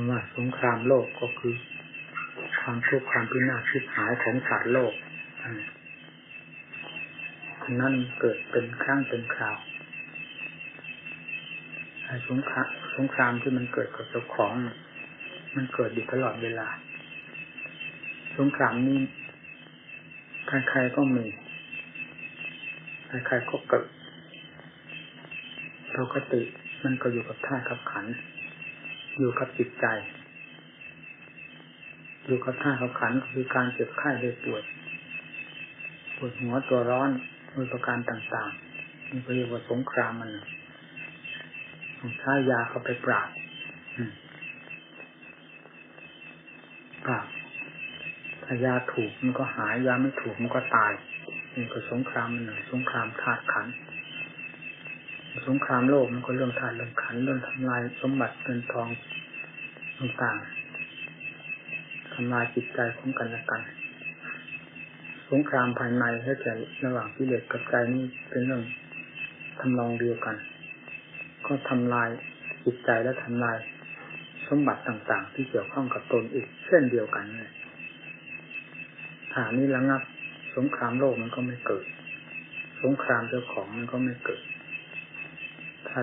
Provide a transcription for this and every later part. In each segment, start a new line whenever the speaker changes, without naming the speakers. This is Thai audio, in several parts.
ำว่าสงครามโลกก็คือ ความทุกข์ความพินาศชิบหายของสัตว์โลกนั่นเกิดเป็นครั้งเป็นคราวสงครามสงครามที่มันเกิดกับเจ้าของ มันเกิดอยู่ตลอดเวลา สงครามนี้ใครๆก็มีใครๆก็เกิดปกติมันก็อยู่กับท่ากับขัน อยู่กับจิตใจ อยู่กับท่ากับขันคือการเจ็บไข้ได้ป่วยปวดหัวตัวร้อนมีประการต่างๆมันเรียกว่าสงครามมันต้องใช้ยาเข้าไปปราบปราบถ้ายาถูกมันก็หายยาไม่ถูกมันก็ตายนี่ก็สงครามมันหนึ่งสงครามธาตุขันสงครามโลกมันก็เรื่องธาตุเรื่องขันเรื่องทำลายสมบัติเงินทอง ต่างๆทำลายจิตใจของกันและกันสงครามภายในให้ใจระหว่างกิเลสกับใจนี่เป็นเรื่องทำลองเดียวกัน ก็ทำลายจิตใจและทำลายสมบัติต่างๆ ที่เกี่ยวข้องกับตนอีกเช่นเดียวกันเลยฐานนี้ระงับ สงครามโลกมันก็ไม่เกิด สงครามเจ้าของมันก็ไม่เกิด ถ้า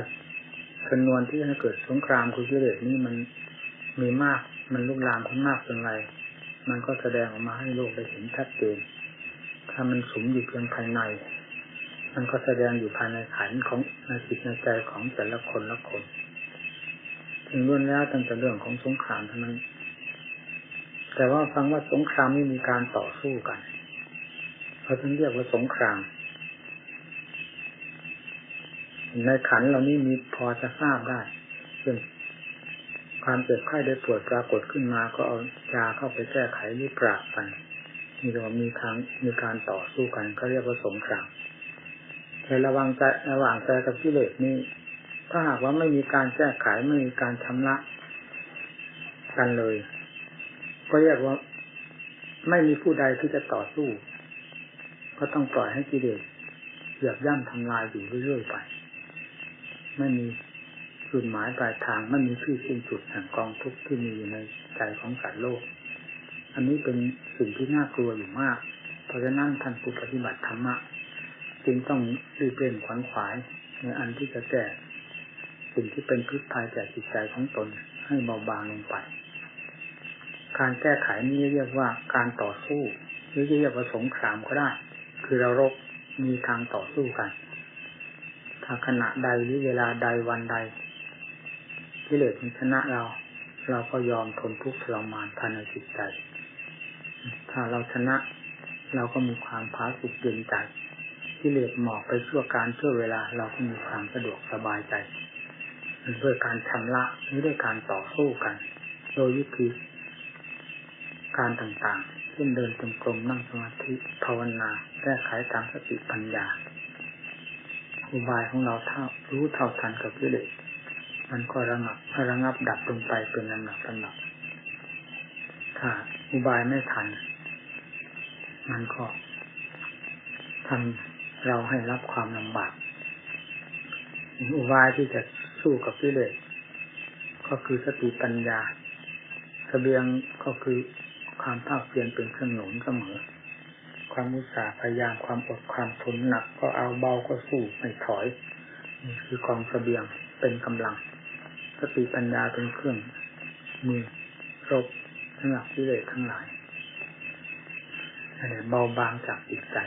จำนวนที่ให้เกิดสงครามคือกิเลสนี่มัน มีมากมันลุกลามขึ้นมากเป็นไร มันก็แสดงออกมาให้โลกได้เห็นชัดเจน ถ้ามันสมอยู่เพียงภายใน มันก็แสดงอยู่ภายในขันของในจิตในใจของแต่ละคนละคน ถึงล้วนแล้วตั้งแต่เรื่องของสงครามเท่านั้น แต่ว่าฟังว่าสงครามนี่มีการต่อสู้กันเขาถึงเรียกว่าสงครามในขันเรานี่มีพอจะทราบได้เช่น ความเจ็บไข้ได้ปวดปรากฏขึ้นมาก็เอายาเข้าไปแก้ไขหรือปราบกันมีว่ามีทางมีการต่อสู้กันก็เรียกว่าสงครามแต่ระวังใจระหว่างใจกับกิเลสนี่ถ้าหากว่าไม่มีการแก้ไขไม่มีการชำระกันเลย ก็เรียกว่าไม่มีผู้ใดที่จะต่อสู้ ก็ต้องปล่อยให้กิเลสเหยียบย่ำทำลายอยู่เรื่อยๆไป ไม่มี จุดหมายปลายทางไม่มีที่สิ้นสุดแห่งกองทุกข์ที่มีอยู่ในใจของสัตว์โลก อันนี้เป็นสิ่งที่น่ากลัวอยู่มาก เพราะฉะนั้นท่านผู้ปฏิบัติธรรมะจึงต้องรีบเร่งขวัญขวาย ในอันที่จะแก้สิ่งที่เป็นพิษภัยแก่จิตใจของตนให้เบาบางลงไป การแก้ไขนี้เรียกว่าการต่อสู้ หรือเรียกว่าสงครามก็ได้ คือเรารบมีทางต่อสู้กันถ้าขณะใดหรือเวลาใดวันใด กิเลสมันชนะเรา เราก็ยอมทนทุกข์ทรมานภายในจิตใจ ถ้าเราชนะ เราก็มีความพาสุขเย็นใจกิเลสหมอกไปชั่วการชั่วเวลา เราก็มีความสะดวกสบายใจด้วยการชำระหรือด้วยการต่อสู้กัน โดยวิธีการต่างๆ เช่นเดินจงกรมนั่งสมาธิภาวนาแก้ไขตามสติปัญญาอุบายของเราเท่ารู้เท่าทันกับกิเลส มันก็ระงับระงับดับลงไปเป็นลำดับลำดับถ้าอุบายไม่ทัน มันก็ทำเราให้รับความลำบากอุบายที่จะสู้กับกิเลสก็คือสติปัญญาสเสบียงก็คือความภาคเพียรเป็นเครื่องหนุนเสมอ ความมุสาพยายามความอดความทนหนัก ก็เอาเบาก็สู้ไม่ถอยนี่คือกองสเสบียงเป็นกำลัง ติปัญญาเป็นเครื่องมือรบสำหรับที่เลสทั้งหลายเบาบางจากจิตใจ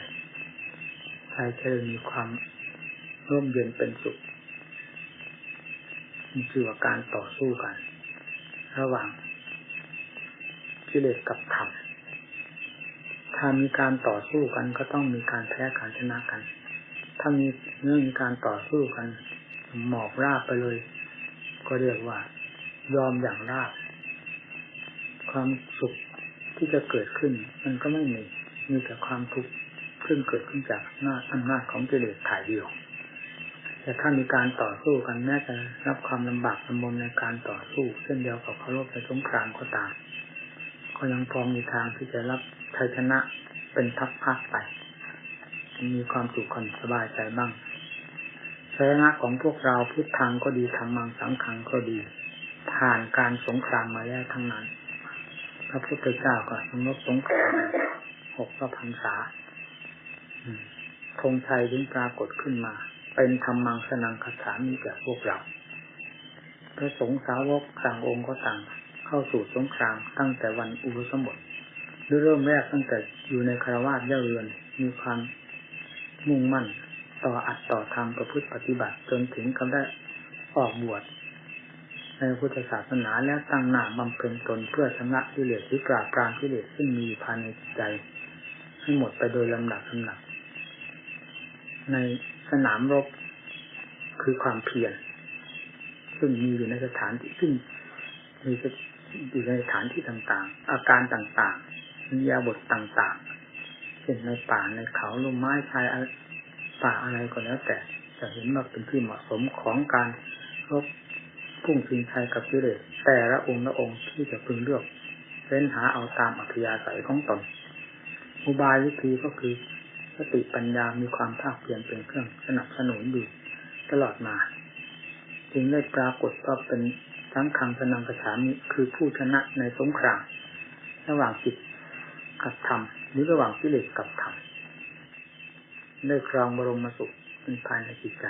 ใจจะมีความร่มเย็นเป็นสุขนี่คือว่าการต่อสู้กัน ระหว่างกิเลสกับธรรมถ้ามีการต่อสู้กันก็ต้องมีการแพ้การชนะกัน ถ้ามีเมื่อมีการต่อสู้กัน หมอบราบไปเลย ก็เรียกว่า ยอมอย่างราบความสุขที่จะเกิดขึ้น มันก็ไม่มีมีแต่ความทุกข์ขึ้นเกิดขึ้นจากหน้าอำนาจของกิเลสถ่ายเดียว แต่ถ้ามีการต่อสู้กันแม้จะรับความลำบากลำบนในการต่อสู้เช่นเดียวกับเขารบในสงครามก็ตามก็ยังพอมีทางที่จะรับชัยชนะเป็นทัพักไป มีความสุขความสบายใจบ้าง ชัยชนะของพวกเราพุทธังก็ดีธรรมังสังขังก็ดี ผ่านการสงครามมาแล้วทั้งนั้น พระพุทธเจ้าก็สมรบสงครามหกพระพรรษาธงชัยถึงปรากฏขึ้นมา เป็นธรรมังสนังคาถามีแก่พวกเราพระสงฆ์สาวกต่างองค์ก็ต่าง เข้าสู่สงครามตั้งแต่วันอุปสมบทเริ่มแรกตั้งแต่อยู่ในคารวาสเย่าเรือนมีความมุ่งมั่น ต่ออัดต่อทำประพฤติปฏิบัติ จนถึงกับได้ออกบวชในพุทธศาสนาและตั้งหน้าบำเพ็ญตนเพื่อชำระกิเลสหรือปราบปรามกิเลสซึ่งมีอยู่ภายในจิตใจ ให้หมดไปโดยลำดับลำดับในสนามรบคือความเพียรซึ่งมีอยู่ในสถานที่ซึ่งมีอยู่ในสถานที่ต่างๆ อาการต่างๆมียาบทต่างๆเช่นในป่าในเขาลมไม้ชาย ป่าอะไรก็แล้ว แต่จะเห็นว่าเป็นที่เหมาะสมของการรบพุ่งชิงชัยกับกิเลสแต่ละองค์ละองค์ที่จะพึงเลือกเฟ้นหาเอาตามอัธยาศัยของตนอุบายวิธีก็คือสติปัญญามีความภาคเพียรเป็นเครื่องสนับสนุนอยู่ตลอดมา จึงได้ปรากฏว่าเป็นทั้งคังสนังกระฉามิคือผู้ชนะในสงคราม ระหว่างจิตกับธรรมหรือระหว่างกิเลสกับธรรม ได้ครองบรมสุขเป็นภายในจิตใจ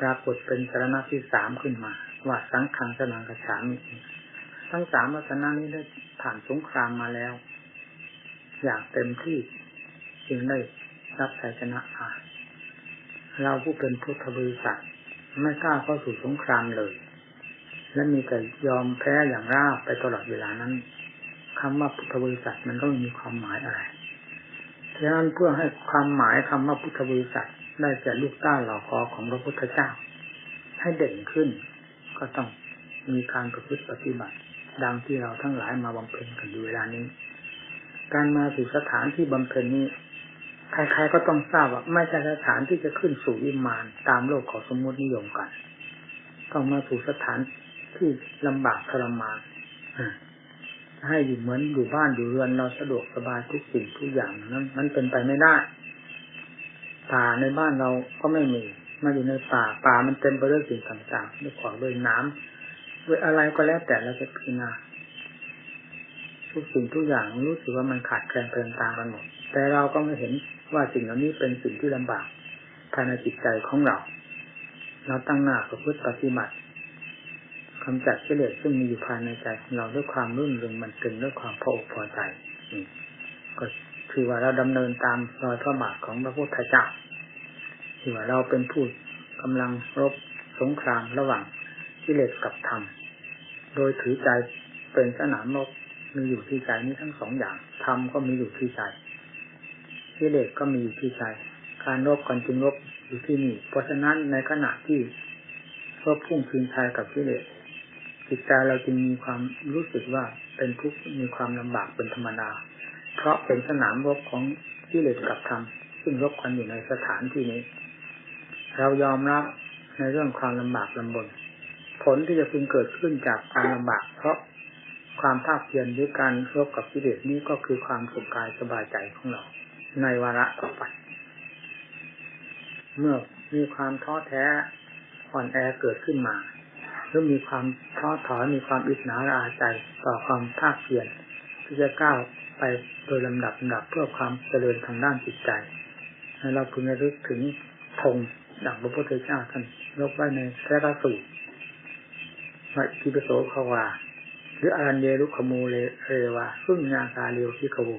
ปรากฏเป็นสารณะที่สามขึ้นมา ว่าสังขังสนังกระฉามิทั้งสามวัฒนานี้ได้ผ่านสงครามมาแล้ว อย่างเต็มที่จึงได้รับชัยชนะมาเราผู้เป็นพุทธบริษัทไม่กล้าเข้าสู่สงครามเลย และมีแต่ยอมแพ้อย่างราบไปตลอดเวลานั้นคำว่าพุทธบริษัทมันก็ไม่มีความหมายอะไร ฉะนั้นเพื่อให้ความหมายคำว่าพุทธบริษัทได้แก่ลูกต้าเหล่าคอของพระพุทธเจ้า ให้เด่นขึ้น ก็ต้องมีการประพฤติปฏิบัติ ดังที่เราทั้งหลายมาบำเพ็ญกันอยู่เวลานี้ การมาสู่สถานที่บำเพ็ญนี้ใครๆก็ต้องทราบว่าไม่ใช่สถานที่จะขึ้นสู่วิมานตามโลกของสมมตินิยมกัน ต้องมาสู่สถานที่ลำบากทรมาน ให้อยู่เหมือนอยู่บ้านอยู่เรือนเราสะดวกสบายทุกสิ่งทุกอย่างนั้นมันเป็นไปไม่ได้ป่าในบ้านเราก็ไม่มีมาอยู่ในป่าป่ามันเต็มไปด้วยสิ่งต่างๆด้วยขวงด้วยน้ำด้วยอะไรก็แล้วแต่เราจะพิจารณาทุกสิ่งทุกอย่างรู้สึกว่ามันขาดแคลนเพลินตามกันหมดแต่เราก็ไม่เห็นว่าสิ่งเหล่านี้เป็นสิ่งที่ลำบากภายในจิตใจของเรา เราตั้งหน้าประพฤติปฏิบัติ กำจัดกิเลสซึ่งมีอยู่ภายในใจของเราด้วยความรุ่นเรืองมันเต็มด้วยความพออกพอใจก็คือว่าเราดำเนินตามรอยพระบาทของพระพุทธเจ้าคือว่าเราเป็นผู้กำลังรบสงครามระหว่างกิเลสกับธรรม โดยถือใจเป็นสนามรบมีอยู่ที่ใจนี้ทั้งสองอย่างธรรมก็มีอยู่ที่ใจกิเลสก็มีอยู่ที่ใจการรบกันจึงรบอยู่ที่นี่ เพราะฉะนั้นในขณะที่รบพุ่งคืนชัยกับกิเลส จิตใจเราจึงมีความรู้สึกว่าเป็นทุกข์มีความลำบากเป็นธรรมดา เพราะเป็นสนามรบของกิเลสกับธรรมซึ่งรบกันอยู่ในสถานที่นี้ เรายอมรับในเรื่องความลำบากลำบน ผลที่จะพึงเกิดขึ้นจากความลำบาก เพราะความภาคเพียรหรือการรบกับกิเลสนี้ก็คือความสุขกายสบายใจของเรา ในวาระต่อไป เมื่อมีความท้อแท้อ่อนแอเกิดขึ้นมา หรือมีความท้อถอยมีความอิจฉาระอาใจต่อความภาคเพียรที่จะก้าวไปโดยลำดับลำดับเพื่อความเจริญทางด้านจิตใจให้เราพึงระลึกถึงธงดังพระพุทธเจ้าท่านยกไว้ในพระราสูตรว่าทิปโสภาวา หรืออารันเยรุขมูเลเรวาซึ่งงาคาเรียวที่ขบู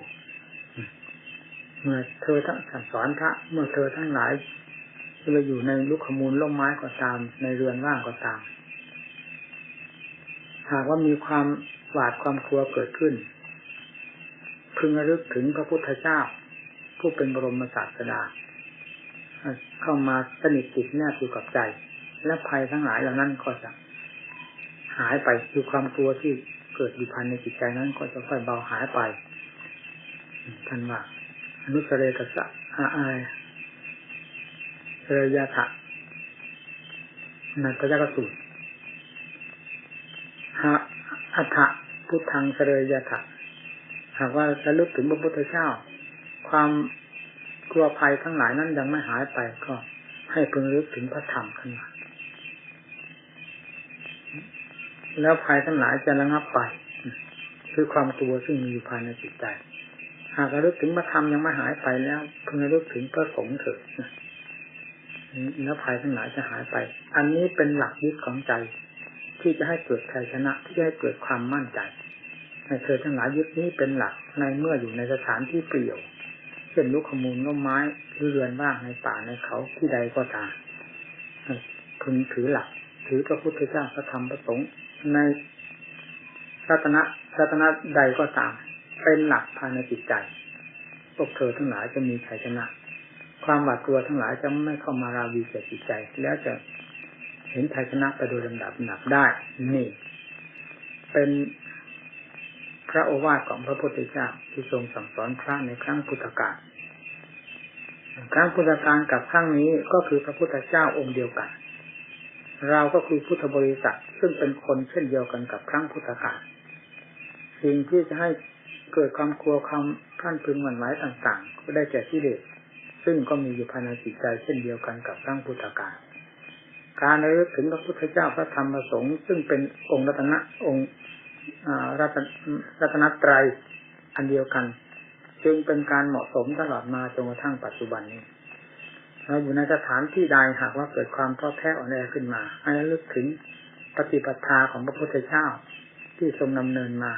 เมื่อเธอทั้งสั่งสอนพระเมื่อเธอทั้งหลายเราอยู่ในลุกขมูลล่มไม้ก็ตาม ในเรือนว่างก็ตาม หากว่ามีความหวาดความกลัวเกิดขึ้น พึงระลึกถึงพระพุทธเจ้า ผู้เป็นบรมศาสดาเข้ามาสนิทติดแนบอยู่กับใจ และภัยทั้งหลายเหล่านั้นก็จะหายไปคือความกลัวที่เกิดอยู่ภายในจิตใจนั้น ก็จะค่อยเบาหายไปท่านว่าอนุสเรตสะอาอายเรยาถะนันตจักสูตร อัฏฐพุทธังเสรยาถะหากว่าจะลึกถึงพระพุทธเจ้า ความกลัวภัยทั้งหลายนั้นยังไม่หายไปก็ให้พึงลึกถึงพระธรรมขึ้นมาแล้วภัยทั้งหลายจะระงับไป คือความกลัวซึ่งมีอยู่ภายในจิตใจ หากระลึกถึงพระธรรมยังไม่หายไปแล้วเพิ่งระลึกถึงพระสงฆ์เถิดแล้วภัยทั้งหลายจะหายไป อันนี้เป็นหลักยึดของใจ ที่จะให้เกิดชัยชนะที่จะให้เกิดความมั่นใจให้เธอทั้งหลายยึดนี้เป็นหลักในเมื่ออยู่ในสถานที่เปลี่ยว เช่นลูกขมูลล้มไม้หรือเรือนบ้างในป่าในเขาที่ใดก็ตามพึงถือหลัก ถือพระพุทธเจ้าพระธรรมพระสงฆ์ในรัตนะรัตนะใดก็ตาม เป็นหลักภายในจิตใจพวกเธอทั้งหลายจะมีชัยชนะ ความหวาดกลัวทั้งหลายจะไม่เข้ามาราวีแก่จิตใจ แล้วจะ เห็นชัยชนะไปโดยลำดับหนับได้ นี่ เป็นพระโอวาทของพระพุทธเจ้าที่ทรงสั่งสอนพระในครั้งพุทธกาลครั้งพุทธกาลกับครั้งนี้ก็คือพระพุทธเจ้าองค์เดียวกัน เราก็คือพุทธบริษัทซึ่งเป็นคนเช่นเดียวกันกับครั้งพุทธกาลสิ่งที่จะให้เกิดความกลัวความท่านพึงหวั่นไหวต่างๆ ก็ได้แก่ที่เด็ซึ่งก็มีอยู่ภายในจิตใจเช่นเดียวกันกับครั้งพุทธกาล การระลึกถึงพระพุทธเจ้าพระธรรมพระสงฆ์ซึ่งเป็นองค์รัตนะองค์รัตนตรัยอันเดียวกัน จึงเป็นการเหมาะสมตลอดมาจนกระทั่งปัจจุบันนี้เราอยู่ในสถานที่ใดหากว่าเกิดความท้อแท้อ่อนแอขึ้นมาให้ระลึกถึงปฏิปทาของพระพุทธเจ้าที่ทรงดำเนินมา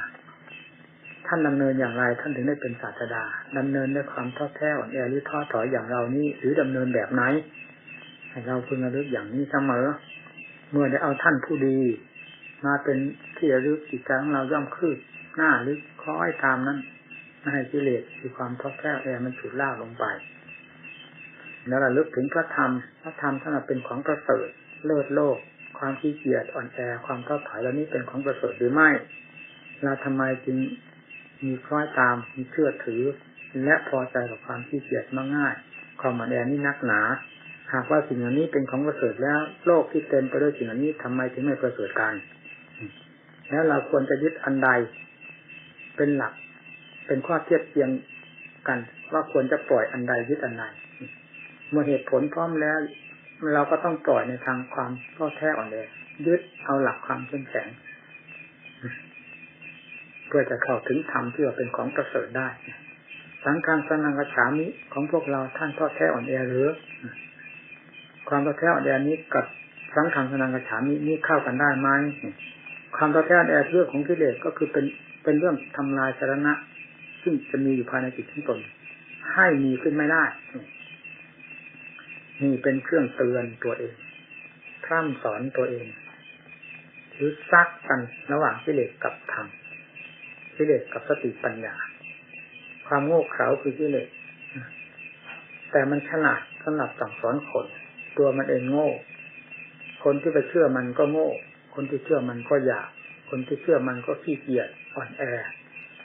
ท่านดำเนินอย่างไรท่านถึงได้เป็นศาสดาดำเนินด้วยความท้อแท้อ่อนแอหรือท้อถอยอย่างเรานี้หรือดำเนินแบบไหน ให้เราพึงระลึกอย่างนี้เสมอ เมื่อได้เอาท่านผู้ดี มาเป็นที่ระลึกจิตใจของเราย่อมคืบหน้าลึกคล้อยตามนั้นไม่ให้กิเลสคือความท้อแท้แอมันฉุดล่าลงไป แล้วระลึกถึงพระธรรม พระธรรมท่านเป็นของประเสริฐเลิศโลก ความขี้เกียจอ่อนแอความท้อถอยแล้วนี้เป็นของประเสริฐหรือไม่เราทำไมจึงมีคล้อยตามมีเชื่อถือ และพอใจกับความขี้เกียจมาง่าย ความอ่อนแอนี่นักหนา หากว่าสิ่งเหล่านี้เป็นของประเสริฐแล้ว โลกที่เต็มไปด้วยสิ่งเหล่านี้ทำไมถึงไม่ประเสริฐกันแล้วเราควรจะยึดอันใดเป็นหลัก เป็นข้อเทียบเทียงกัน ว่าควรจะปล่อยอันใดยึดอันใดเมื่อเหตุผลพร้อมแล้ว เราก็ต้องปล่อยในทางความข้อแท้อ่อนเลยยึดเอาหลักความเข้มแข็งเพื่อจะเข้าถึงธรรมที่ว่าเป็นของประเสริฐได้ สังฆารสนังกระฉามิของพวกเราท่านท้อแท้อ่อนแอหรือ ความท้อแท้อ่อนแอนี้กับสังฆารสนังกระฉามินี้เข้ากันได้ไหมความท้อแท้แอเรื่องของกิเลสก็คือเป็นเป็นเรื่องทำลายสาระซึ่งจะมีอยู่ภายในจิตของตนให้มีขึ้นไม่ได้นี่เป็นเครื่องเตือนตัวเองพร่ำสอนตัวเองหรือซักกันระหว่างกิเลสกับธรรมกิเลสกับสติปัญญา ความโง่เขลาคือกิเลสแต่มันฉลาดสำหรับสั่งสอนคน ตัวมันเองโง่ คนที่ไปเชื่อมันก็โง่ คนที่เชื่อมันก็อยาก คนที่เชื่อมันก็ขี้เกียจอ่อนแอ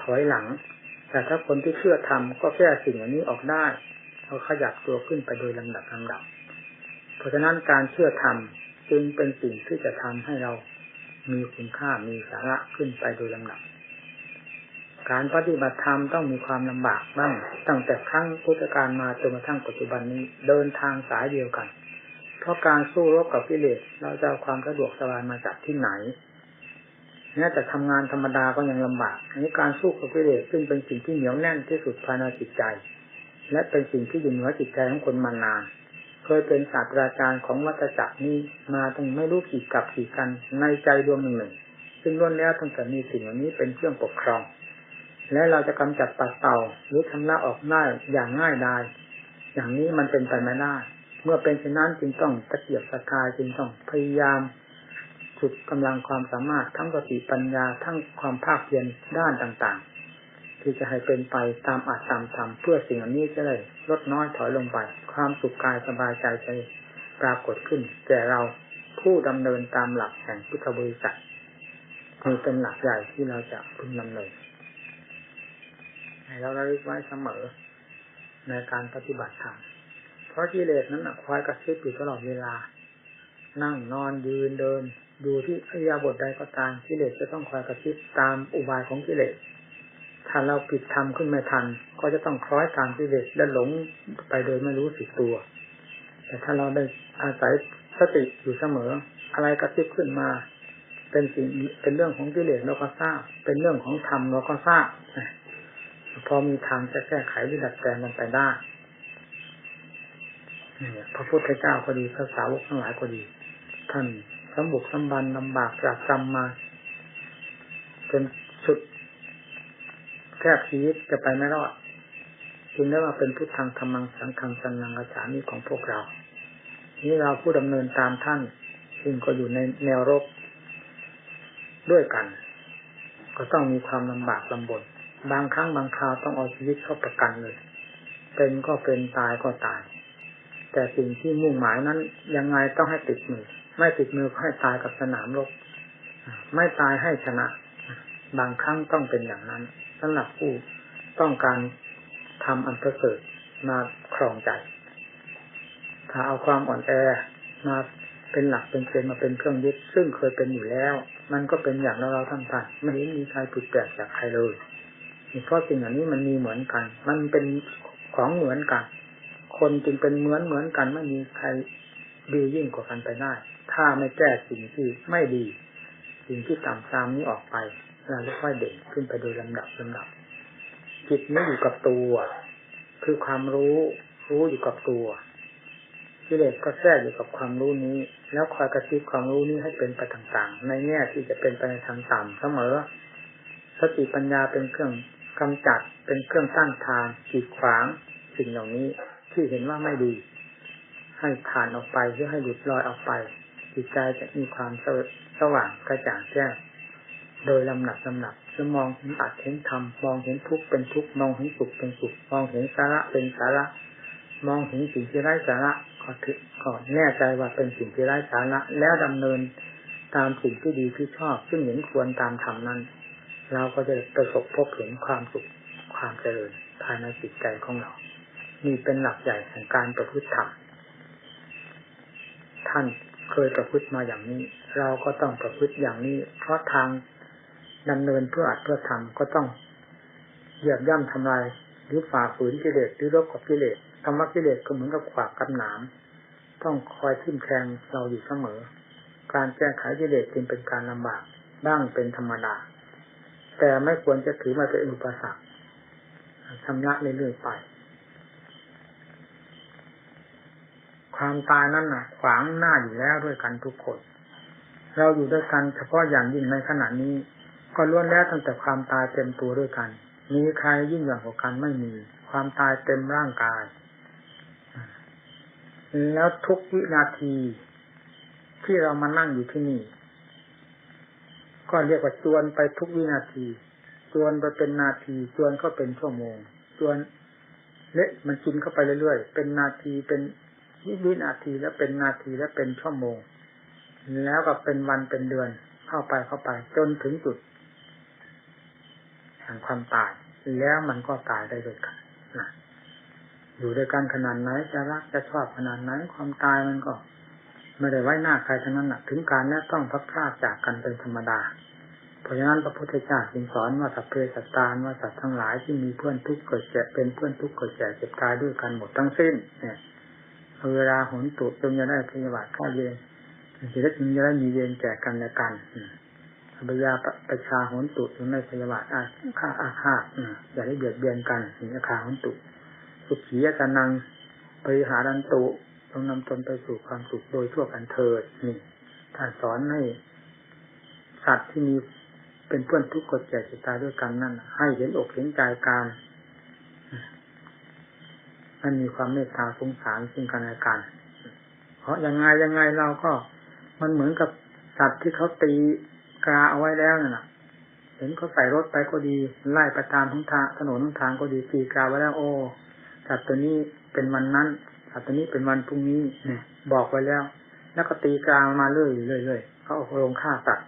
ถอยหลัง แต่ถ้าคนที่เชื่อทำก็แก้สิ่งเหล่านี้ออกได้เขาขยับตัวขึ้นไปโดยลำดับลำดับ เพราะฉะนั้นการเชื่อทำจึงเป็นสิ่งที่จะทำให้เรามีคุณค่ามีสาระขึ้นไปโดยลำดับ การปฏิบัติธรรมต้องมีความลำบากบ้างตั้งแต่ครั้งพุทธกาลมาจนกระทั่งปัจจุบันนี้เดินทางสายเดียวกัน เพราะการสู้รบกับกิเลสเราจะเอาความสะดวกสบายมาจากที่ไหนแม้แต่ทำงานธรรมดาก็ยังลำบากอันนี้การสู้กับกิเลสซึ่งเป็นสิ่งที่เหนียวแน่นที่สุดภายในจิตใจ และเป็นสิ่งที่อยู่เหนือจิตใจของคนมานาน เคยเป็นศาสตราจารย์ของวัฏจักรนี้มาตั้งไม่รู้กี่กับกี่กันในใจดวงหนึ่งหนึ่งซึ่งล้วนแล้วตั้งแต่มีสิ่งเหล่านี้เป็นเครื่องปกครอง และเราจะกำจัดปัดเต่าหรือทำละออกได้อย่างง่ายดายอย่างนี้มันเป็นไปไม่ได้ เมื่อเป็นเช่นนั้นจึงต้องตะเกียบตะกายจึงต้องพยายามสุดกำลังความสามารถทั้งสติปัญญาทั้งความภาคเพียรด้านต่างๆ ที่จะให้เป็นไปตามอาจตามธรรมเพื่อสิ่งนี้จะได้ลดน้อยถอยลงไป ความสุขกายสบายใจใจปรากฏขึ้นแก่เราผู้ดำเนินตามหลักแห่งพุทธบริษัทนี่เป็นหลักใหญ่ที่เราจะพึงดำเนินให้เราระลึกไว้เสมอในการปฏิบัติธรรม เพราะกิเลสนั้นคอยกระซิบอยู่ตลอดเวลา นั่งนอนยืนเดิน ดูที่อริยบทใดก็ตามกิเลสจะต้องคอยกระซิบตามอุบายของกิเลส ถ้าเราผิดทำขึ้นไม่ทัน ก็จะต้องคล้อยตามกิเลสและหลงไปโดยไม่รู้สึกตัว แต่ถ้าเราได้อาศัยสติอยู่เสมอ อะไรกระซิบขึ้นมา เป็นสิ่งเป็นเรื่องของกิเลสเราก็ทราบ เป็นเรื่องของธรรมเราก็ทราบพอมีทางจะแก้ไขหรือดัดแปลงมันไปได้ พระพุทธเจ้าก็ดีพระสาวกทั้งหลายก็ดี ท่านสมบุกสมบันลำบากจากกรรมมาจนสุดแคบชีวิตจะไปไม่รอดจึงได้ว่าเป็นพุทธังธรรมังสังฆังสันนังกระฉามีของพวกเรา นี่เราผู้ดำเนินตามท่านซึ่งก็อยู่ในแนวรบด้วยกัน ก็ต้องมีความลำบากลำบน บางครั้งบางคราวต้องเอาชีวิตเข้าประกันเลย เป็นก็เป็นตายก็ตาย แต่สิ่งที่มุ่งหมายนั้น ยังไงต้องให้ติดมือ ไม่ติดมือก็ให้ตายกับสนามรบไม่ตายให้ชนะ บางครั้งต้องเป็นอย่างนั้นสำหรับผู้ต้องการทำอันประเสริฐมาครองใจ ถ้าเอาความอ่อนแอมาเป็นหลักเป็นเกณฑ์มาเป็นเครื่องยึดซึ่งเคยเป็นอยู่แล้ว มันก็เป็นอย่างเราเราทั้งท่านไม่เห็นมีใครผิดแปลกจากใครเลยเพราะสิ่งเหล่านี้มันมีเหมือนกัน มันเป็นของเหมือนกัน คนจึงเป็นเหมือนเหมือนกันไม่มีใครดียิ่งกว่ากันไปได้ ถ้าไม่แก้สิ่งที่ไม่ดี สิ่งที่ต่ำตามนี้ออกไปเราจะค่อยเด่นขึ้นไปโดยลำดับลำดับ จิตไม่อยู่กับตัว คือความรู้รู้อยู่กับตัวกิเลสก็แทรกอยู่กับความรู้นี้ แล้วคอยกระซิบความรู้นี้ให้เป็นไปต่างๆ ในแง่ที่จะเป็นไปในทางต่ำเสมอสติปัญญาเป็นเครื่องกำจัดเป็นเครื่องตั้งทางกีดขวางสิ่งเหล่านี้ ที่เห็นว่าไม่ดี ให้ผ่านออกไปหรือให้หลุดลอยออกไป จิตใจจะมีความสว่างกระจ่างแจ้งโดยลำหนักลำหนักจะมองเห็นอัดเห็นธรรมมองเห็นทุกข์เป็นทุกข์มองเห็นสุขเป็นสุขมองเห็นสาระเป็นสาระ มองเห็นสิ่งที่ไร้สาระก็ถือก็แน่ใจว่าเป็นสิ่งที่ไร้สาระ แล้วดำเนินตามสิ่งที่ดีที่ชอบ ซึ่งเห็นควรตามธรรมนั้น เราก็จะประสบพบเห็นความสุขความเจริญภายในจิตใจของเรา นี่เป็นหลักใหญ่แห่งการประพฤติธรรมท่านเคยประพฤติมาอย่างนี้ เราก็ต้องประพฤติอย่างนี้ เพราะทางดำเนินเพื่ออัดเพื่อทำก็ต้องเหยียบย่ำทำลายหรือฝ่าฝืนกิเลสหรือรบกับกิเลสธรรมะกิเลสก็เหมือนกับขวากกับหนาม ต้องคอยทิ่มแทงเราอยู่เสมอ การแก้ไขกิเลสจึงเป็นการลำบากบ้างเป็นธรรมดา แต่ไม่ควรจะถือมาเป็นอุปสรรคชำระเรื่อยๆไป ความตายนั่นน่ะ ขวางหน้าอยู่แล้วด้วยกันทุกคน เราอยู่ด้วยกันเฉพาะอย่างยิ่งในขณะนี้ ก็ล้วนแล้วตั้งแต่ความตายเต็มตัวด้วยกัน มีใครยิ่งใหญ่กว่ากันไม่มี ความตายเต็มร่างกาย แล้วทุกวินาที ที่เรามานั่งอยู่ที่นี่ ก็เรียกว่าจวนไปทุกวินาที จวนไปเป็นนาที จวนก็เป็นชั่วโมง จวนเละมันกินเข้าไปเรื่อยๆ เป็นนาที เป็น วินาทีแล้วเป็นนาทีแล้วเป็นชั่วโมง แล้วก็เป็นวันเป็นเดือนเข้าไปเข้าไป จนถึงจุดแห่งความตาย แล้วมันก็ตายได้ด้วยกันนะอยู่ด้วยกันขนาดไหนจะรักจะชอบขนาดไหนความตายมันก็ไม่ได้ไว้หน้าใครทั้งนั้นนะถึงการนี้ต้องพักพลาดจากกันเป็นธรรมดา เพราะฉะนั้นพระพุทธเจ้าจึงสอนว่าสัพเพสัตตานว่าสัตว์ทั้งหลายที่มีเพื่อนทุกข์เกิดแก่เป็นเพื่อนทุกข์เกิดแก่เจ็บตายด้วยกันหมดทั้งสิ้นเนี่ย เวลาหนตุจงจะได้พยาบาทข้าเย็นจะได้จึงจะได้มีเย็นแก่กันและกันพยาประชาหนตุจงได้พยาบาทอาฆาอาฆาตอย่าได้เบียดเบียนกันถึงอาคาหนตุสุขียกันังปริหารันตุต้องนำตนไปสู่ความสุขโดยทั่วกันเถิดนี่ท่านสอนให้สัตว์ที่มีเป็นเพื่อนทุกข์กดแก่จะตายด้วยกันนั่นให้เห็นอกเห็นใจการ มันมีความเมตตาสงสารซึ่งกันและกัน เพราะยังไงยังไงเราก็มันเหมือนกับสัตว์ที่เขาตีกาเอาไว้แล้วน่ะเห็นเขาใส่รถไปก็ดี ไล่ไปตามทางถนนทางก็ดีตีกาไว้แล้วโอ้สัตว์ตัวนี้เป็นวันนั้นอัตว์ตัวนี้เป็นวันพรุ่งนี้เนี่ย บอกไว้แล้ว แล้วก็ตีกามาเรื่อยเรื่อยเรื่อยเขาเอาลงฆ่าสัตัด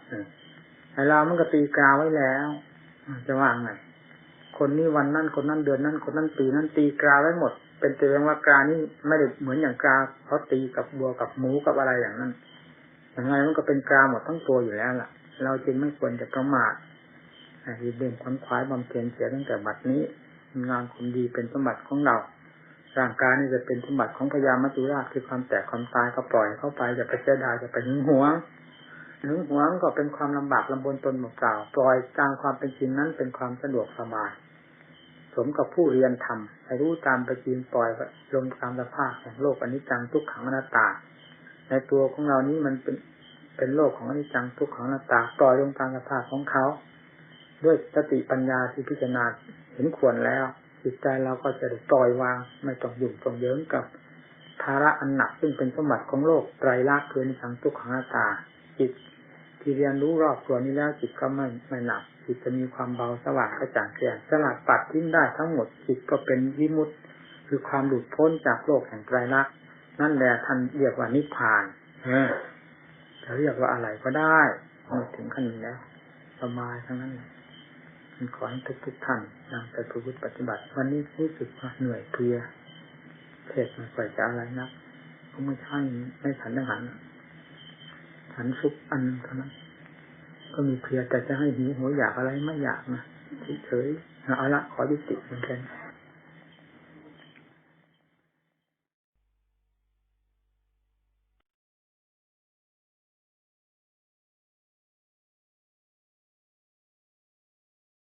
ไอ้เรามันก็ตีกาไว้แล้วจะว่างไงคนนี้วันนั้นคนนั้นเดือนนั้นคนนั้นปีนั้นตีกลาไว้หมด เป็นเตือนว่ากานี่ไม่ได้เหมือนอย่างกาเขาตีกับบัวกับหมูกับอะไรอย่างนั้นอยังไงมันก็เป็นกาหมดทั้งตัวอยู่แล้วล่ะ เราจึงไม่ควรจะประมาทที่เด่นขวนขวายบำเพ็ญเสียตั้งแต่บัดนี้งานคนดีเป็นสมบัติของเราร่างกายนี่จะเป็นสมบัติของพญามัจจุราชคือความแตกความตายก็ปล่อยเข้าไปอย่าไปเสียดายอย่าไปหึงหวงหึงหวงก็เป็นความลำบากลำบนตนเปล่าปล่อยตามความเป็นจริงนั้นเป็นความสะดวกสบาย สมกับผู้เรียนทำรู้ตามไปจริงปล่อยลงตามสภาพแห่งโลกอนิจจังทุกขังอนัตตา ในตัวของเรานี้มันเป็นเป็นโลกของอนิจจังทุกขังอนัตตาปล่อยลงตามสภาพของเขา ด้วยสติปัญญาที่พิจารณาเห็นควรแล้วจิตใจเราก็จะปล่อยวางไม่ต้องยุ่งต้องเยิงกับภาระอันหนักซึ่งเป็นสมบัติของโลกไตรลักษณ์คืออนิจจังทุกขังอนัตตา จิตที่เรียนรู้รอบตัวนี้แล้วจิตก็ไม่ไม่หนัก จิตจะมีความเบาสว่างกระจ่างแจ้งสลัดปัดทิ้งได้ทั้งหมดจิตก็เป็นวิมุตติคือความหลุดพ้นจากโลกแห่งไตรลักษณ์นั่นแหละท่านเรียกว่านิพพานเออจะเรียกว่าอะไรก็ได้มาถึงขั้นนี้แล้วสบายทั้งนั้นเลยขอให้ทุกทุกๆท่านนำไปประพฤติปฏิบัติ วันนี้รู้สึกว่าเหนื่อยเพลียเทศไมันปล่อยจะอะไรนักเพราะเมื่อเช้านไม่ฉันอาหารฉันซุปอันหนึ่งเท่านั้น ก็มีเพลียแต่จะให้หิวหัวอยากอะไรไม่อยากนะเฉยๆเอาละขอยุติเหมือนกัน